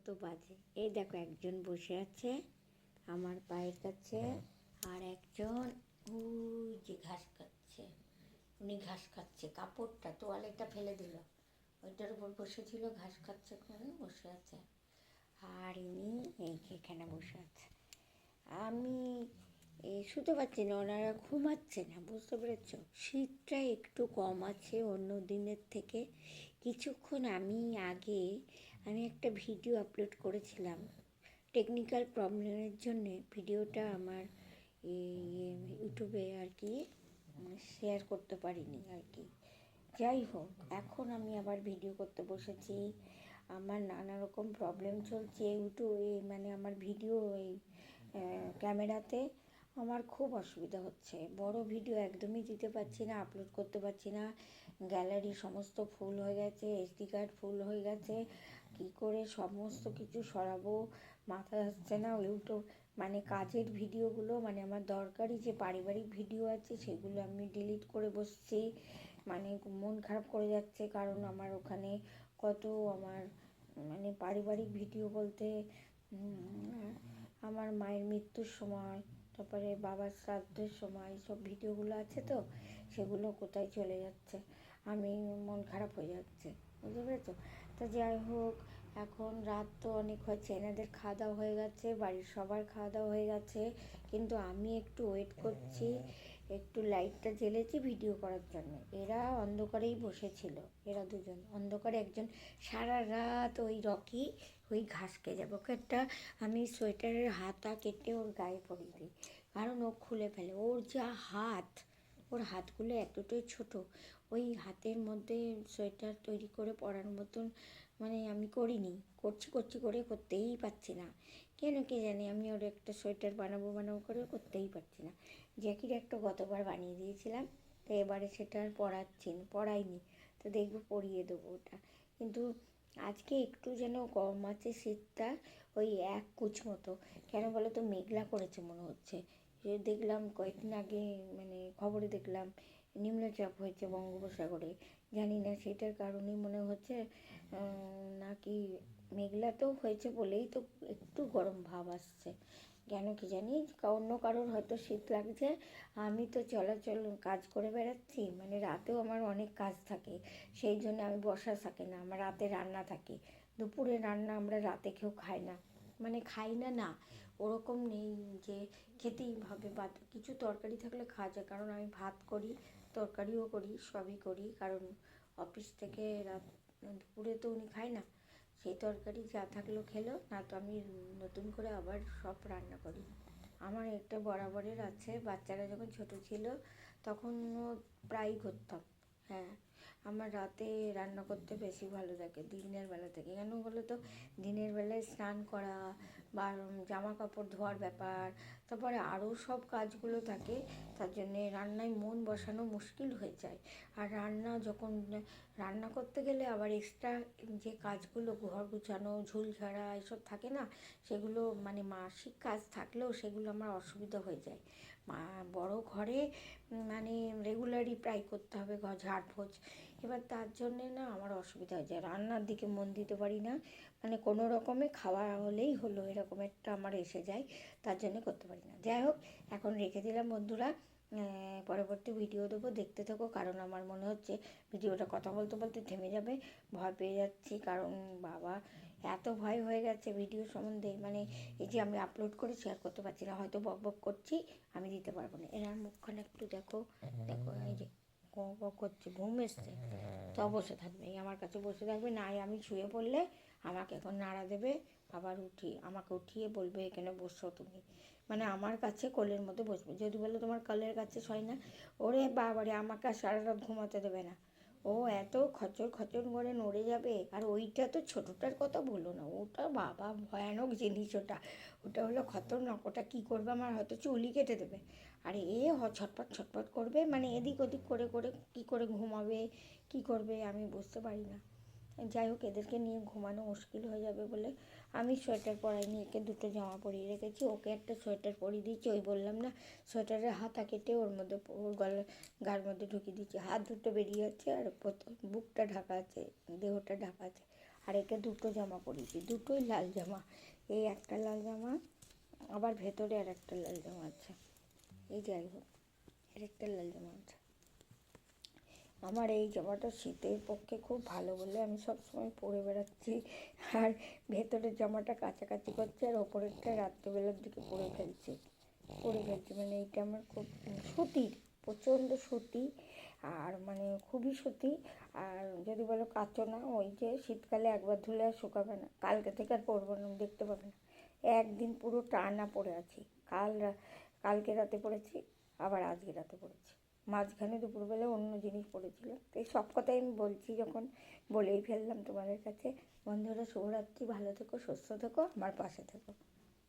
মতো বাজে? এই দেখো একজন বসে আছে আমার পায়ের কাছে আর একজন ওই যে ঘাস খাচ্ছে। উনি ঘাস খাচ্ছে। কাপড়টা তোয়ালেটা ফেলে দিল। ওইটার উপর বসেছিল ঘাস খাচ্ছে ওখানে বসে আছে। আর ইনি এই যে এখানে বসে আছে। আমি শুতে পারছি না, ওনারা ঘুমাচ্ছে না, বুঝতে পেরেছ? শীতটা একটু কম আছে অন্য দিনের থেকে। কিছুক্ষণ আমি আগে আমি একটা ভিডিও আপলোড করেছিলাম। টেকনিক্যাল প্রবলেমের জন্যে ভিডিওটা আমার ইউটিউবে আর কি শেয়ার করতে পারিনি আর কি। যাই হোক, এখন আমি আবার ভিডিও করতে বসেছি। আমার নানা রকম প্রবলেম চলছে ইউটিউবে মানে আমার ভিডিও এই ক্যামেরাতে। আমার খুব অসুবিধা হচ্ছে। বড় ভিডিও একদমই দিতে পারছি না আপলোড করতে পারছি না। গ্যালারি সমস্ত ফুল হয়ে গেছে এসডি কার্ড ফুল হয়ে গেছে। কি করে সমস্ত কিছু সরাবো? মাথা আসছে না ইউটিউব মানে কাজের ভিডিওগুলো মানে আমার দরকারি যে পারিবারিক ভিডিও আছে, সেগুলো আমি ডিলিট করে বসছি। মানে মন খারাপ করে যাচ্ছে, কারণ আমার ওখানে কত আমার মানে পারিবারিক ভিডিও বলতে আমার মায়ের মৃত্যুর সময় তারপরে বাবার শ্রাদ্ধের সময় সব ভিডিওগুলো আছে তো, সেগুলো কোথায় চলে যাচ্ছে? আমি মন খারাপ হয়ে যাচ্ছে, বুঝতে পেরেছ? তো যাই হোক, এখন রাত তো অনেক হচ্ছে, এনাদের খাওয়া দাওয়া হয়ে গেছে, বাড়ির সবার খাওয়া দাওয়া হয়ে গেছে, কিন্তু আমি একটু ওয়েট করছি, একটু লাইটটা জ্বেলেছি ভিডিও করার জন্য। এরা অন্ধকারেই বসেছিল, এরা দুজন। অন্ধকারে একজন সারা রাত ওই রকি ওই ঘাস খেয়ে যাবে। ওকে একটা আমি সোয়েটারের হাতা কেটে ওর গায়ে পরিয়ে দিই। কারণ ও খুলে ফেলে। ওর যা হাত, ওর হাতগুলো এতটাই ছোট। ওই হাতের মধ্যে সোয়েটার তৈরি করে পরার মতন মানে আমি করিনি। করছি করছি করে করতেই পারছি না। কেন কে জানি? আমি ওর একটা সোয়েটার বানাবো বানাবো করে করতেই পারছি না। জ্যাকির একটা গতবার বানিয়ে দিয়েছিলাম। তো এবারে সেটা আর পরাচ্ছি না, পরাইনি। তো দেখব পরিয়ে দেবো ওটা। কিন্তু আজকে একটু যেন কম আছে শীতটা, ওই এক কুচ মতো। কেন বলো তো, মেঘলা করেছে মনে হচ্ছে। দেখলাম কয়েকদিন আগে মানে খবরে দেখলাম, নিম্নচাপ হয়েছে বঙ্গোপসাগরে। জানি না সেটার কারণে মনে হচ্ছে নাকি মেঘলা তো হয়েছে বলেই তো একটু গরম ভাব আসছে। কেন কি জানি? অন্য কারোর হয়তো শীত লাগছে। আমি তো চলাচল, কাজ করে বেড়াচ্ছি মানে রাতেও আমার অনেক কাজ থাকে। সেই জন্য আমি বসা থাকে না, আমার রাতে রান্না থাকে। দুপুরে রান্না আমরা রাতে কেউ খাই না। মানে খাই না না। ওরকম নেই যে খেতেই হবে বা কিছু তরকারি থাকলে খাওয়া যায়। কারণ আমি ভাত করি, তরকারিও করি, সবই করি। কারণ অফিস থেকে রাত, দুপুরে তো উনি খায় না। সেই তরকারি যা থাকল খেলো, না তো আমি নতুন করে আবার সব রান্না করি। আমার একটা বরাবরের আছে, বাচ্চারা যখন ছোট ছিল তখনও প্রায়ই করতাম হ্যাঁ। আমার রাতে রান্না করতে বেশি ভালো লাগে দিনের বেলা থেকে। কেন বলো তো? দিনের বেলায় স্নান করা বা জামা কাপড় ধোয়ার ব্যাপার, তারপরে আরও সব কাজগুলো থাকে, তার জন্যে রান্নায় মন বসানো মুশকিল হয়ে যায়। আর রান্না যখন, রান্না করতে গেলে আবার এক্সট্রা যে কাজগুলো ঘর গুছানো, ঝুল ঝাড়া এসব থাকে না, সেগুলো মানে মাসিক কাজ থাকলেও সেগুলো আমার অসুবিধা হয়ে যায়। বড় ঘরে মানে রেগুলারই প্রায় করতে হবে ঘর ঝাড়ফোঁচ এবার তার জন্যে না আমার অসুবিধা হয়ে যায় রান্নার দিকে মন দিতে পারি না। মানে কোনো রকমে খাওয়া হলেই হলো, এরকম একটা আমার এসে যায়। তার জন্য করতে পারি না। যাই হোক, এখন রেখে দিলাম বন্ধুরা। পরবর্তী ভিডিও দেবো, দেখতে থাকো, কারণ আমার মনে হচ্ছে ভিডিওটা কথা বলতে বলতে থেমে যাবে, ভয় পেয়ে যাচ্ছি, কারণ বাবা এত ভয় হয়ে গেছে ভিডিও সম্বন্ধে মানে এই যে আমি আপলোড করে শেয়ার করতে পারছি না, হয়তো বক বক করছি, আমি দিতে পারব না। এনার মুখখানে একটু দেখো দেখো এই যে করছে, ঘুম এসছে, তো বসে থাকবে আমার কাছে বসে থাকবে, নাই আমি শুয়ে পড়লে আমাকে এখন নাড়া দেবে আবার উঠি, আমাকে উঠিয়ে বলবে, এখানে বসো তুমি। মানে আমার কাছে কোলের মধ্যে বসবে। যদি বলে তোমার কোলের কাছে শয় না, ওরে বাবারে, আমাকে আর সারা রাত ঘুমাতে দেবে না। ও এত খচর খচর করে নড়ে যাবে, আর ওইটা তো ছোটোটার কথা বলো না, ওটা বাবা ভয়ানক জিনিস ওটা। ওটা হলো খতরনাক, ওটা কী করবে আমার হয়তো চুলি কেটে দেবে। আর এ ছটপট ছটপট করবে মানে এদিক ওদিক করে করে কী করে ঘুমাবে, কী করবে আমি বুঝতে পারি না। যাই হোক, এদেরকে নিয়ে ঘুমানো মুশকিল হয়ে যাবে বলে আমি সোয়েটার পরাইনি একে দুটো জামা পরিয়ে রেখেছি, ওকে একটা সোয়েটার পরিয়ে দিয়েছি, ওই বললাম না, সোয়েটারের হাতা কেটে ওর মধ্যে, ওর গলা গার মধ্যে ঢুকিয়ে দিয়েছি। হাত দুটো বেরিয়ে যাচ্ছে আর বুকটা ঢাকা আছে, দেহটা ঢাকা আছে। আর একে দুটো জামা পরিয়েছি, দুটোই লাল জামা। এই একটা লাল জামা, আবার ভেতরে আর একটা লাল জামা আছে। এই যাই হোক আর একটা লাল জামা আছে। আমার এই জামাটা শীতের পক্ষে খুব ভালো বলে আমি সবসময় পরে বেড়াচ্ছি। আর ভেতরের জামাটা কাছাকাছি করছে আর ওপরেরটা রাত্রেবেলার দিকে পরে ফেলছি। পরে ফেলছি মানে এইটা আমার খুব সুতির, প্রচণ্ড সুতি। আর মানে খুবই সুতি। আর যদি বলো কাচো না ওই যে শীতকালে একবার ধুলে আর শুকাবে না। কালকে থেকে আর পরবো না, দেখতে পাবে না। একদিন পুরো টানা পরে আছি। কাল কালকে রাতে পড়েছি, আবার আজকে রাতে পড়েছি। মাঝখানে দুপুরবেলা অন্য জিনিস পড়েছিল। তো এই সব কথাই আমি বলছি যখন বলেই ফেললাম তোমাদের কাছে। বন্ধুরা, শুভরাত্রি, ভালো থেকো, সুস্থ থেকো, আমার পাশে থেকো।